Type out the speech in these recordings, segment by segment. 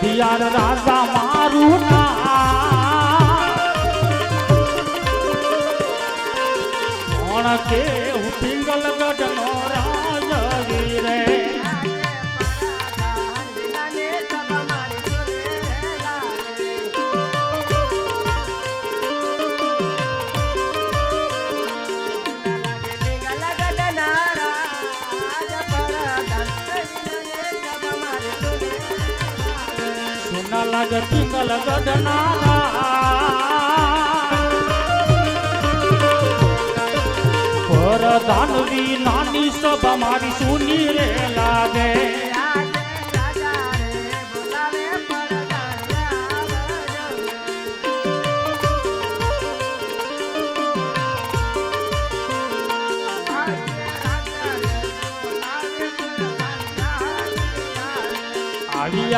ખોડિયાર રાજા મારું નામ. કોણ કે હું પિંગલ ગઢનો રાજવી સુના લાગે પિંગલ ગઢના પર દાનવી નાની સભા મારી સુની રે લાગે.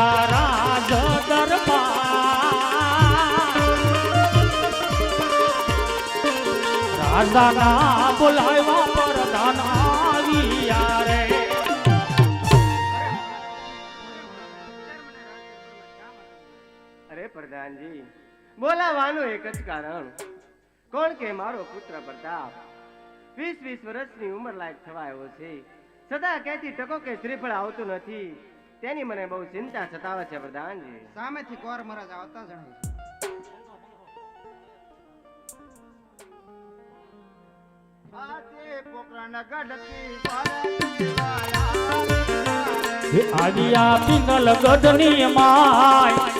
દરબાર રાજાના બોલાવ્યા પરદાન અરે પ્રધાનજી બોલાવાનું એક જ કારણ. કોણ કે મારો પુત્ર પ્રતાપ? વીસ વીસ વર્ષની ઉંમર લાયક થવા આવ્યો છે. છતાં ક્યાંથી ટકો કે શ્રીફળ આવતું નથી. તેની મને બહુ ચિંતા સતાવે છે પ્રધાનજી. સામેથી કોર મહારાજ આવતા જણાય છે. હે આવ્યા પિંગલ ગઢની માય.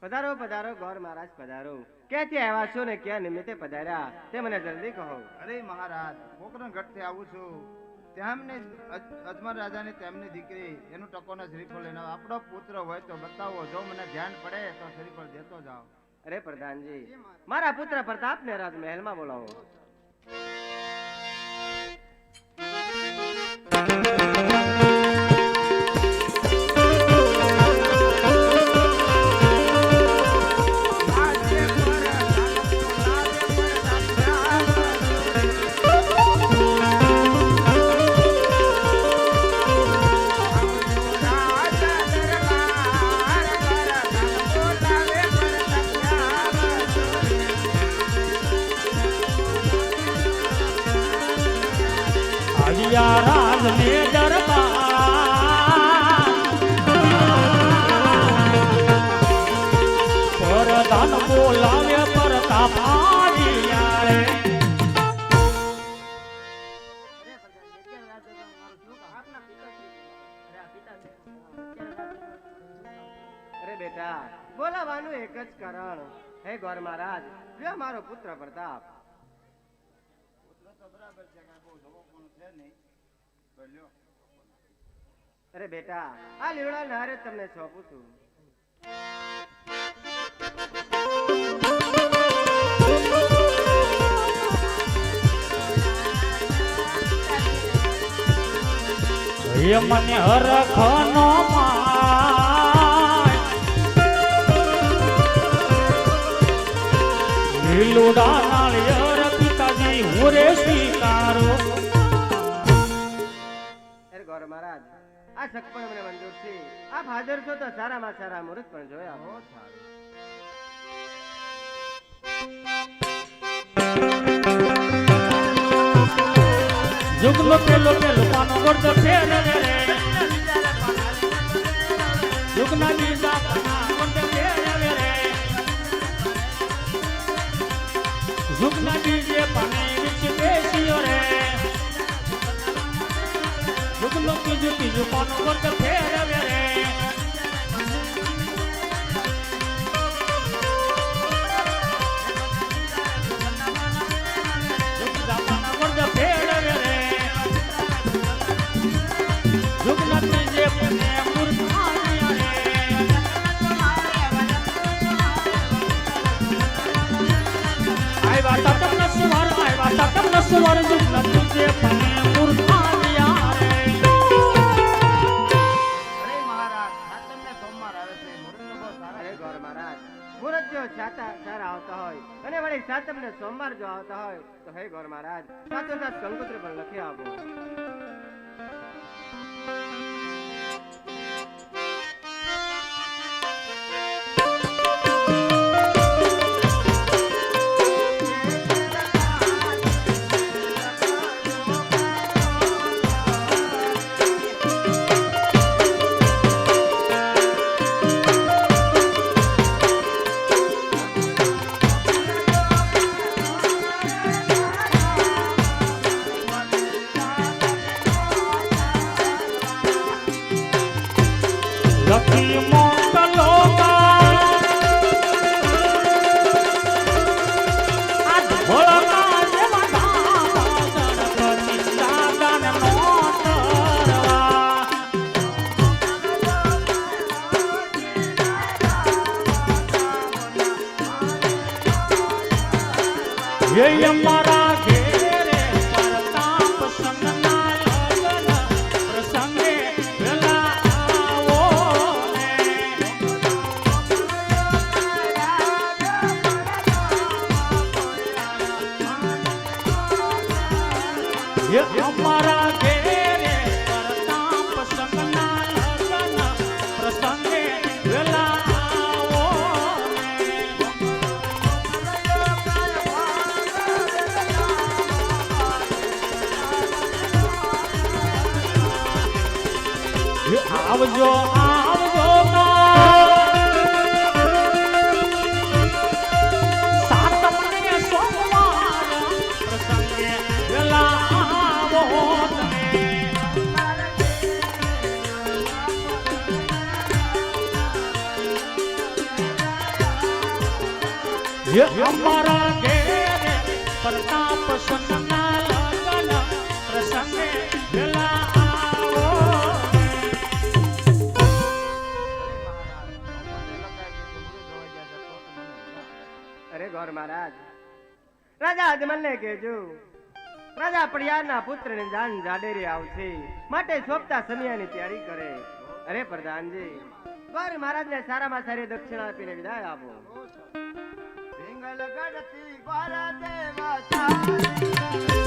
પધારો પધારો ગોર મહારાજ પધારો. ક્યાંથી આવ્યા છો ને ક્યાં નિમિત્તે પધાર્યા? તે મને જલ્દી કહો. અરે મહારાજ પોકરણ ગઢથી આવું છું. તેમને અજમર રાજાની તેમની દીકરી એનું ટકોના શ્રીફળ લઈને. આપણો પુત્ર હોય તો બતાવો જો મને ધ્યાન પડે તો શ્રીફળ દેતો જાઓ. અરે પ્રધાનજી મારા પુત્ર પ્રતાપને રાજમહેલમાં બોલાવો. બોલાવાનું એક જ કારણ. હે ગોર મહારાજ મારો પુત્ર પ્રતાપ અરે બેટા આ લીવડા નારે તમને સોંપું છું. મને હરખનો લીલુડા ગૌર મહારાજ. આ શક પણ મને મંજૂર છે. આપ હાજર છો તો સારામાં સારા મુહૂર્ત પણ જોયા સારું જુગલો પેલો પેલો પાનો ગોળતો ફેર રે રે જુગના બીજા પાના. સોમવાર જો આવતા હોય તો હે ગોર મહારાજ સાથો સાથ કંકુત્ર પણ લખી આપો લખી મોકલો આવજો આવજો અમારા ઘેરે પ્રતાપ સંગના ગોર મહારાજ. રાજા અજમલને કહેજો, રાજા પડિયારના પુત્રને જાન જાડેરી આવશે, માટે સોંપતા સમયાની તૈયારી કરે. અરે પ્રધાનજી, ગોર મહારાજને સારામાં સારી દક્ષિણા આપીને વિદાય આપો. ગઢતી ગોર દેવા ચાર